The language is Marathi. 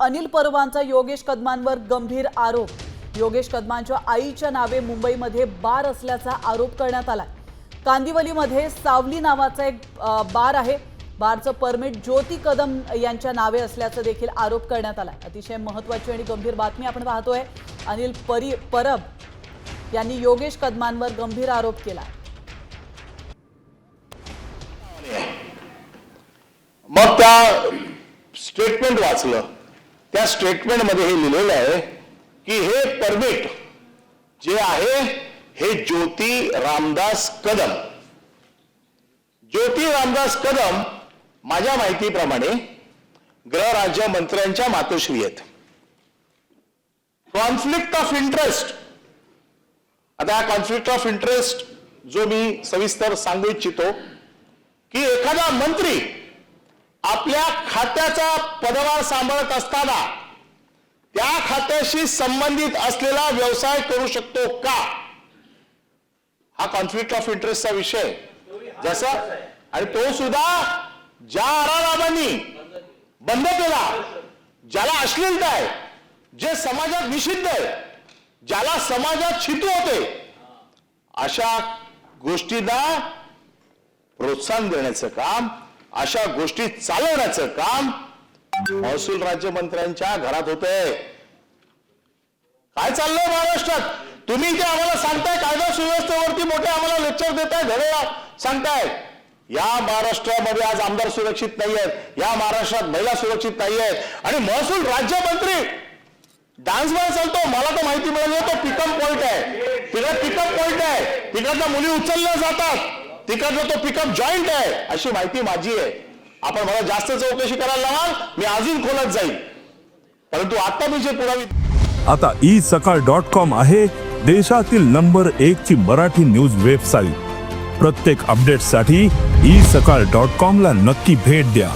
अनिल परवांचा योगेश कदमांवर गंभीर आरोप. योगेश कदमांच्या आईच्या नावे मुंबईमध्ये बार असल्याचा आरोप करण्यात आला कांदिवलीमध्ये सावली नावाचा एक बार आहे. बारचं परमिट ज्योती कदम यांच्या नावे असल्याचं देखील आरोप करण्यात आला अतिशय महत्वाची आणि गंभीर बातमी आपण पाहतोय. अनिल परी परब यांनी योगेश कदमांवर गंभीर आरोप केला मग त्या स्टेटमेंट वाचलं. त्या स्टेटमेंटमध्ये हे लिहिलेलं आहे की हे परमिट जे आहे हे ज्योती रामदास कदम. ज्योती रामदास कदम माझ्या माहितीप्रमाणे गृहराज्य मंत्र्यांच्या मातोश्री आहेत. कॉन्फ्लिक्ट ऑफ इंटरेस्ट आता हा कॉन्फ्लिक्ट ऑफ इंटरेस्ट जो मी सविस्तर सांगू इच्छितो की एखादा मंत्री आपल्या खात्याचा पदभार सांभाळत असताना त्या खात्याशी संबंधित असलेला व्यवसाय करू शकतो का? हा कॉन्फ्लिक्ट ऑफ इंटरेस्टचा विषय. जसा आणि तो सुद्धा ज्या आरारामांनी बंद केला ज्याला अश्लीलता आहे जे समाजात निषिद्ध आहे ज्याला समाजात छितू होते अशा गोष्टींना प्रोत्साहन देण्याचं काम अशा गोष्टी चालवण्याचं काम महसूल राज्यमंत्र्यांच्या घरात होतंय. काय चाललंय महाराष्ट्रात? तुम्ही जे आम्हाला सांगताय कायदा सुव्यवस्थेवरती मोठे आम्हाला लेक्चर देताय धडे सांगताय. या महाराष्ट्रामध्ये आज आमदार सुरक्षित नाही आहेत या महाराष्ट्रात महिला सुरक्षित नाही आहेत आणि महसूल राज्यमंत्री डान्स बार चालतो. मला तर माहिती मिळाली तो पिकअप पॉइंट आहे. तिकडे पिकअप पॉइंट आहे. तिकडच्या मुली उचलल्या जातात. तिकडचा तो पिकअप जॉईंट आहे. अशी माहिती माझी आहे. आपण मला जास्त चौकशी करायला लावाल मी अजून खोलात जाईल. परंतु आता मी जे पुरावे आता ई सकाळ डॉट कॉम आहे देशातील नंबर एक ची मराठी न्यूज वेबसाईट प्रत्येक अपडेटसाठी ई सकाळ डॉट कॉम ला नक्की भेट द्या.